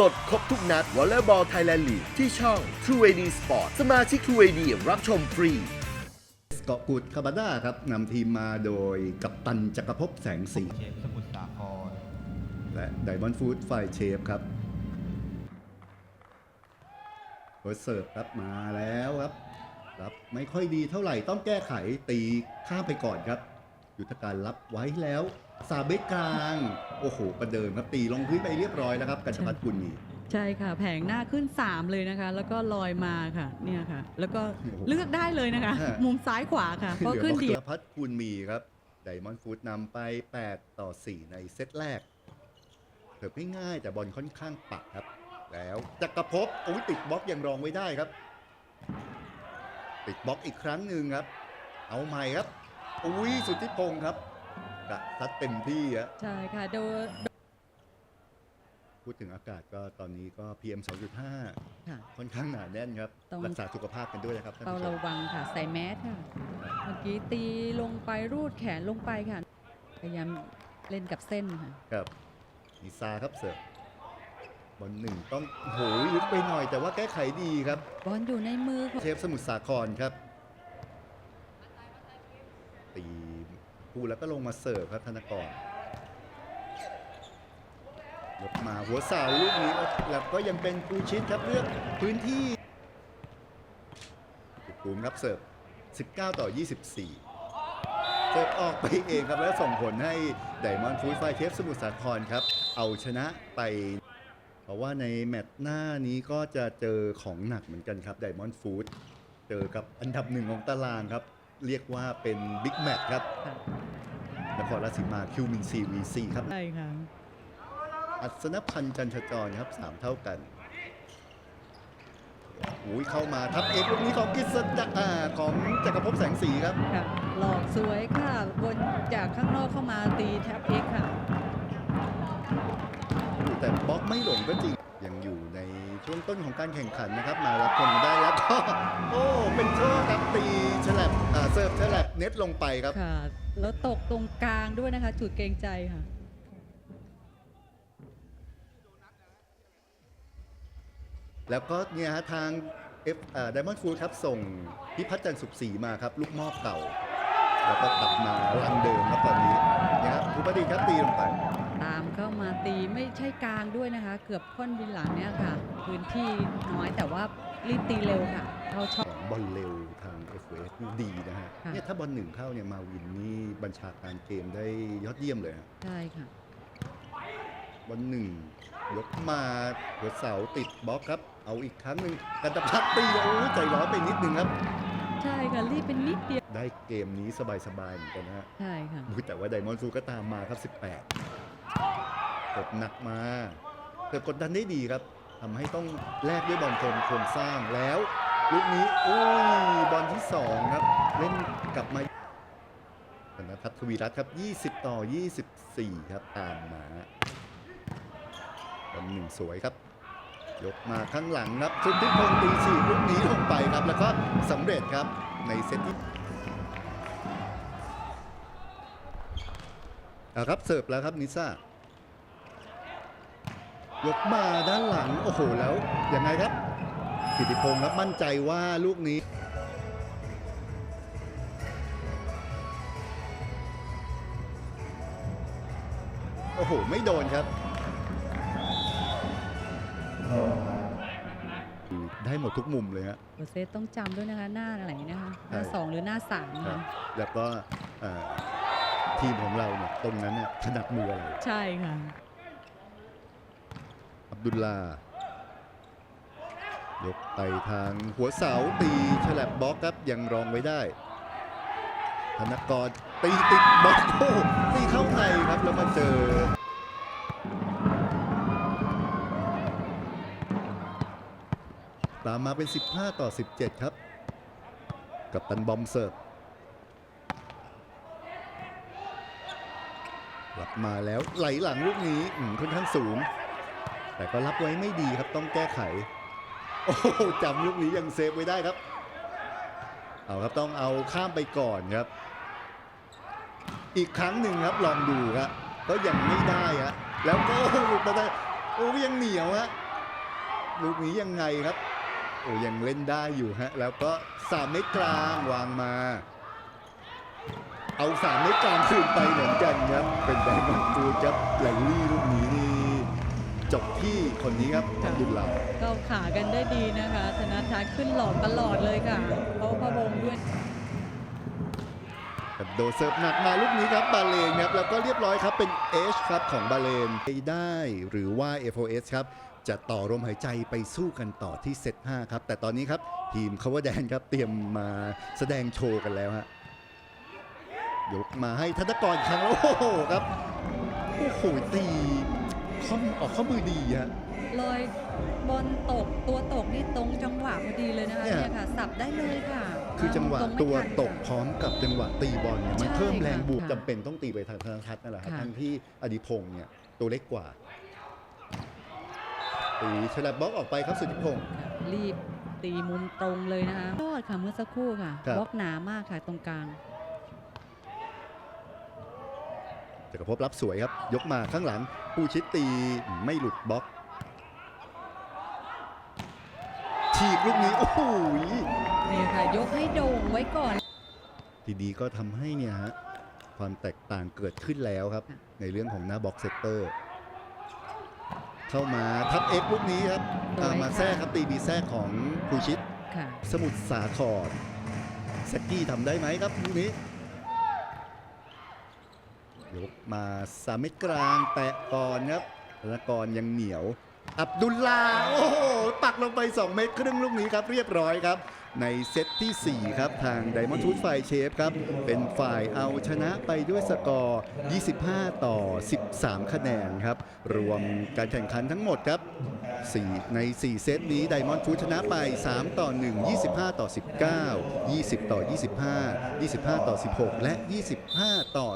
สดครบทุกนัดวอลเลย์บอลไทยแลนด์ลีกที่ช่อง True AD Sport สมาชิก True AD รับชมฟรีเกาะกุดคาบาด้าครับนำทีมมาโดยกัปตันจักรภพแสงสีเชฟสมุทรสาครและไดมอนด์ฟู้ดฝ่ายเชฟครับโค้ชเสิร์ฟครับมาแล้วครับรับไม่ค่อยดีเท่าไหร่ต้องแก้ไขตีข้ามไปก่อนครับ ยุทธการรับไว้แล้ว ซาเบกกลาง โอ้โห ประเดิมครับตีลงพื้นไปเรียบร้อยแล้วครับกัญชพัฒน์กุลมี ใช่ค่ะ แผงหน้าขึ้น 3 เลยนะคะ แล้วก็ลอยมาค่ะเนี่ยค่ะ แล้วก็เลือกได้เลยนะคะ ฮะ มุมซ้ายขวาค่ะเพราะขึ้นเดีเหลืยอวพัฒน์กุลมีครับไดมอนด์ฟู้ดนำไป 8 ต่อ 4 ในเซตแรกเถิบง่ายๆแต่บอลค่อนข้างปักครับ แล้วจักรภพโอ้ยติดบล็อกยังรองไว้ได้ครับ ติดบล็อกอีกครั้งหนึ่งครับ เอาใหม่ครับอุ้ยสุทธิพงศ์ครับ กะซัดเต็มที่อะใช่ค่ะโดยพูดถึงอากาศก็ตอนนี้ก็ PM 2.5 ค่ะ ค่อนข้างหนาแน่นครับ ต้อง รักษาสุขภาพกันด้วยนะครับท่านเฝ้าผู้ชระมวังค่ะ ใส่แมสค่ะ เมื่อกี้ตีลงไปรูดแขนลงไปค่ะ พยายามเล่นกับเส้นค่ะ ครับนิซาครับเสิร์ฟบอลหนึ่งต้องโหยลึกไปหน่อยแต่ว่าแก้ไขดีครับ บอลอยู่ในมือของเชฟสมุทรสาครครับ ตีูแล้วก็ลงมาเสิร์ฟครับธนกรยกมาหัวเสาลูกนี้แล้วก็ยังเป็นปูชิดครับเลือกพื้นที่ปูมครับเสิร์ฟ 19 ต่อ 24 เสิร์ฟออกไปเองครับแล้วส่งผลให้ไดมอนด์ฟูดไฟเทฟสมุทรสาครครับ เอาชนะไป เพราะว่าในแมตช์หน้านี้ก็จะเจอของหนักเหมือนกันครับไดมอนด์ฟูดเจอกับอันดับหนึ่งของตารางครับ เรียกว่าเป็นบิ๊กแมตช์ครับค่ะนครราชสีมาคิวมินซีวีซีครับ ใช่ค่ะอัศนพันธ์จันทจรครับสามเท่ากันอุ้ยเข้ามาทับเอกลูกนี้ของกิษดาอ่าของจักรภพแสงสีครับ ค่ะ หลอกสวยค่ะบนจากข้างนอกเข้ามาตีแท็บเอ็กค่ะ แต่บล็อกไม่หลงก็จริง ยังอยู่ในช่วงต้นของการแข่งขันนะครับ มารับผลได้แล้วก็โอ้เป็นโชคครับตีฉลับอ่าเซิร์ฟฉลับเน็ตลงไปครับ ค่ะ แล้วตกตรงกลางด้วยนะคะ จุดเกรงใจค่ะ แล้วก็เนี่ยฮะทาง F อ่า Diamond Food ครับ ส่งพิพัฒน์จันทร์สุขศรีมาครับ ลูกหมอบเก่า แล้วก็กลับมาลังเดิมครับตอนนี้เนี่ยครับภูปดีครับตีลงไป ตามเข้ามาตีไม่ใช่กลางด้วยนะคะ เกือบค่อนบินหลังเนี่ยค่ะ พื้นที่น้อยแต่ว่ารีบตีเร็วค่ะเข้าช่องของบอลเร็วทาง f อ s นี่ดีนะฮะค่ะเนี่ยถ้าบอลหนึ่งเข้าเนี่ยมาวินนี่บัญชาการเกมได้ยอดเยี่ยมเลยฮะใช่ค่ะบอลหนึ่งยกมาหัวเสาติดบล็อกครับ เอาอีกครั้งหนึ่งกันตะพัดตีโอ้ยใจร้อนไปนิดนึงครับ ใช่ค่ะรีบเป็นนิดเดียว ได้เกมนี้สบายๆเหมือนกันนะฮะใช่ค่ะอุ๊ยแต่ว่าไดมอนด์ซูก็ตามมาครับ 18 กดหนักมาแต่กดดันได้ดีครับทำให้ต้องแลกด้วยบอลโครงโครงสร้างแล้วลูกนี้อุ้ยบอลที่สองครับ เล่นกลับมาธนทัศน์ทวีรัตน์ครับ 20 ต่อ 24 ครับ ตามมาบอลหนึ่งสวยครับ ยกมาข้างหลังครับชุดที่พงษ์ตีฉีกลูกนี้ลงไปครับ แล้วก็สำเร็จครับในเซตที่ อาครับเสิร์ฟแล้วครับนิซ่ายกมาด้านหลังโอ้โหแล้วยังไงครับกิติพงศ์ครับมั่นใจว่าลูกนี้โอ้โหไม่โดนครับ ได้หมดทุกมุมเลยฮะโปรเซสต้องจำด้วยนะคะหน้าไหนนะคะหน้าใช่สองหรือหน้าสามครันะบแล้วก็เอ่อ ทีมของเราเนี่ยตรงนั้นเนี่ยถนัดมืออะไรใช่ค่ะ อับดุลลายกไปทางหัวเสาตีฉลับบล็อกครับยังรองไว้ได้ ธนกรตีติดบล็อกโอ้โหตีเข้าในครับแล้วมาเจอ ตามมาเป็น 15 ต่อ 17 ครับ กับตันบอมเสิร์ฟกลับ มาแล้วไหลหลังลูกนี้ค่อนข้างสูง แต่ก็รับไว้ไม่ดีครับต้องแก้ไข โอ้โจำลูกนี้ยังเซฟไว้ได้ครับ เอาครับต้องเอาข้ามไปก่อนครับ อีกครั้งหนึ่งครับลองดูครับก็ยังไม่ได้ฮะแล้วก็หลุดมาได้โอ้ยังเหนียวฮะลูกนี้ยังไงครับ โอ้ยังเล่นได้อยู่ฮะแล้วก็สามเมตรกลางวางมา เอาสามเมตรกลางคืนไปเหมือนกันครับ เป็นไดมอนด์ฟูดครับแลนลี่ลูกนี้นี่จบที่คนนี้ครับอับดุลลาห์ก็ขากันได้ดีนะคะธนาทัศน์ขึ้นหลอกตลอดเลยค่ะเขาพะวงด้วยกับโดนเซิร์ฟหนักมาลูกนี้ครับบาเลนครับแล้วก็เรียบร้อยครับเป็นเอชครับของบาเลนไปได้หรือว่า FOS ครับจะต่อลมหายใจไปสู้กันต่อที่เซต5ครับแต่ตอนนี้ครับทีม cover แดนครับเตรียมมาแสดงโชว์กันแล้วฮะ ยกมาให้ธนกรอีกครั้งแล้วโอ้โหครับโอ้โหตีข้อมออกข้อมือดีฮะ ลอยบอลตกตัวตกนี่ตรงจังหวะพอดีเลยนะคะเนี่ย เนี่ยค่ะ สับได้เลยค่ะคือจังหวะรงไม่ตัวทันตกค่ะพร้อมกับจังหวะตีบอลเนี่ยมันใช่เพิ่มแรงค่ะบวกค่ะจำเป็นต้องตีไปทางธนทัศน์นั่นแหละครับค่ะ ทั้งที่อดิพงษ์เนี่ยตัวเล็กกว่าตีฉลับบล็อกออกไปครับสุทธิพงศ์ค่ะรีบตีมุมตรงเลยนะคะยอดค่ะเมื่อสักครู่ค่ะครับ บล็อกหนามากค่ะตรงกลาง จักรภพรับสวยครับ ยกมาข้างหลังปูชิตตีไม่หลุดบล็อกฉีกลูกนี้ โอ้โหนี่ค่ะ ยกให้โด่งไว้ก่อน ทีดีก็ทำให้เนี่ยฮะความแตกต่างเกิดขึ้นแล้วครับค่ะในเรื่องของหน้าบล็อกเซตเตอร์ เข้ามาทับเอ็กลูกนี้ครับอ่ามาแทรกครับตีบีแทรกของภูชิตค่ะสมุทรสาครแซกกี้ทำได้ไหมครับลูกนี้ ยกมาสามเมตรกลางแตะก่อนครับธนกรยังเหนียว อับดุลลาห์โอ้โหปักลงไป 2 เมตรครึ่งลูกนี้ครับ เรียบร้อยครับ ในเซตที่ 4 ครับทางไดมอนด์ทูตไฟเชฟครับ เป็นฝ่ายเอาชนะไปด้วยสกอร์ 25 ต่อ 13 คะแนนครับ รวมการแข่งขันทั้งหมดครับ 4 ใน 4 เซตนี้ไดมอนด์ฟูดชนะไป 3 ต่อ 1 25 ต่อ 19 20 ต่อ 25 25 ต่อ 16 และ 25 ต่อ